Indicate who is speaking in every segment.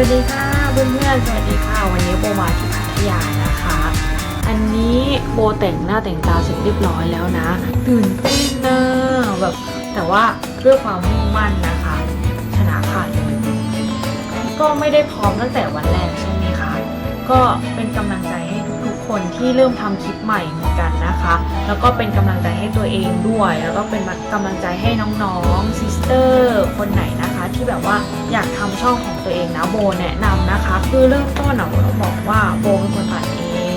Speaker 1: วัสดีค่ะเพื่อนๆสวัสดีค่ะ วันนี้โบมาที่พัทยานะคะ อันนี้โบแต่งหน้าแต่งตาเสร็จเรียบร้อยแล้วนะตื่นเต้นนะแบบแต่ว่าด้วยความมุ่งมั่นนะคะ ชนะขาดเลยก็ไม่ได้พร้อมตั้งแต่วันแรกใช่ไหมคะ ก็เป็นกำลังใจให้ทุกๆคนที่เริ่มทำคลิปใหม่เหมือนกันนะคะ แล้วก็เป็นกำลังใจให้ตัวเองด้วย แล้วก็เป็นกำลังใจให้น้องๆซิสเตอร์คนไหนนะคะที่แบบว่า อยากทำช่องของตัวเองนะโบแนะนำนะคะ คือเริ่มต้นอะโบต้องบอกว่าโบเป็นคนตัดเอง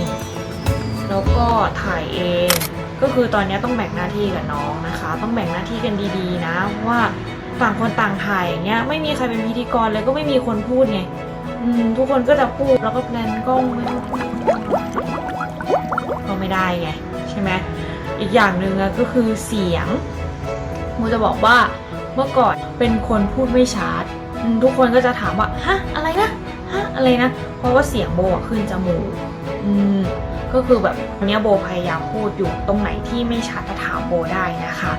Speaker 1: แล้วก็ถ่ายเอง ก็คือตอนนี้ต้องแบ่งหน้าที่กับน้องนะคะ ต้องแบ่งหน้าที่กันดีๆ นะว่าต่างคนต่างถ่ายอย่างเงี้ยไม่มีใครเป็นพิธีกรเลยก็ไม่มีคนพูดไงทุกคนก็จะพูดแล้วก็แพลนกล้องไม่รู้ก็ไม่ได้ไงใช่ไหมอีกอย่างหนึ่งอะก็คือเสียงโมจะบอกว่าเมื่อก่อนเป็นคนพูดไม่ชัด ทุกคนก็จะถามว่าฮะอะไรนะฮะอะไรนะ เพราะว่าเสียงโบอะขึ้นจมูกอืมก็คือแบบวันเนี้ยโบพยายามพูดอยู่ตรงไหนที่ไม่ชัดก็ถามโบได้นะคะ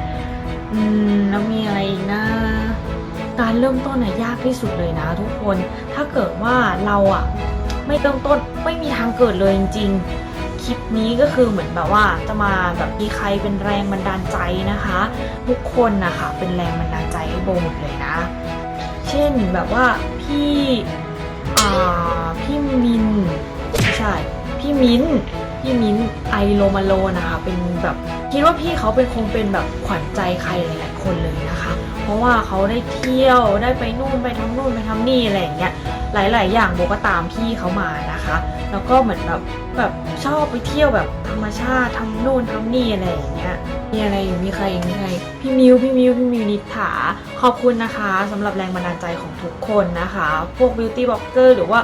Speaker 1: อืมแล้วมีอะไรอีกนะการเริ่มต้นน่ะยากที่สุดเลยนะ ทุกคน ถ้าเกิดว่าเราอะไม่เริ่มต้นไม่มีทางเกิดเลยจริงๆ คลิปนี้ก็คือเหมือนแบบว่าจะมาแบบมีใครเป็นแรงบันดาลใจนะคะ ทุกคนนะคะเป็นแรงบันดาลใจให้โบหมดเลยนะ เช่นแบบว่าพี่อ่าพี่มินไม่ใช่ พี่มิ้นพี่มิ้นไอโลมาโลนะคะเป็นแบบคิดว่าพี่เขาเป็นคงเป็นแบบขวัญใจใครหลายๆคนเลยนะคะ ราะว่าเขาได้เที่ยวได้ไปนู่นไปทำนู่นไปทำนี่อะไรอย่างเงี้ยหลาย ๆ อย่างโบก็ตามพี่เขามานะคะ แล้วก็เหมือนแบบแบบชอบไปเที่ยวแบบธรรมชาติทำนู่นทำนี่อะไรอย่างเงี้ยมีอะไรอยู่มีใครอีกมีใครพี่มิวพี่มิวพี่มิวนิษฐาขอบคุณนะคะสำหรับแรงบันดาลใจของทุกคนนะคะ พวกบิวตี้บล็อกเกอร์หรือว่า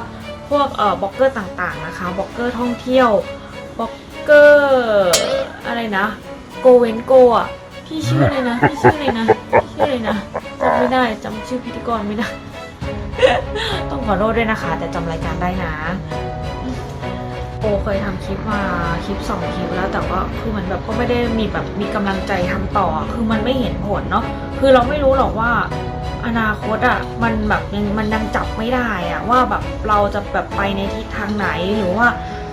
Speaker 1: พวกเอ่อบล็อกเกอร์ต่างๆนะคะบล็อกเกอร์ท่องเที่ยวบล็อกเกอร์อะไรนะโกเวนโกอะพี่ชื่ออะไรนะพี่ชื่ออะไรนะ ชื่อนะจำไม่ได้จำชื่อพิธีกรไม่ได้ ต้องขอโทษด้วยนะคะ แต่จำรายการได้นะโอเคยทำคลิปมาคลิปสองคลิปแล้วแต่ก็คือมันแบบก็ไม่ได้มีแบบมีกำลังใจทำต่อ คือมันไม่เห็นผลเนาะคือเราไม่รู้หรอกว่าอนาคตอะ่ะมันแบบยังมันยังจับไม่ได้อะว่าแบบเราจะแบบไปในทิศทางไหนหรือว่า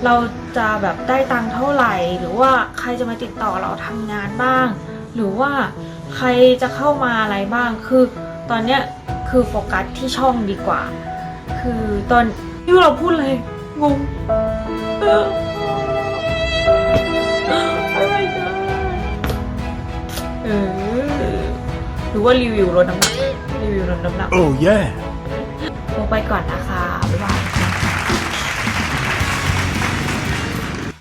Speaker 1: เราจะแบบได้ตังค์เท่าไหร่ หรือว่าใครจะมาติดต่อเราทำงานบ้าง หรือว่า ใครจะเข้ามาอะไรบ้าง คือตอนเนี้ยคือโฟกัสที่ช่องดีกว่า คือตอนที่เราพูดเลยงงออ Oh my god เออหรือว่ารีวิวลดน้ำหนักรีวิวลดน้ำหนัก
Speaker 2: Oh yeah.
Speaker 1: ลงไปก่อนนะคะ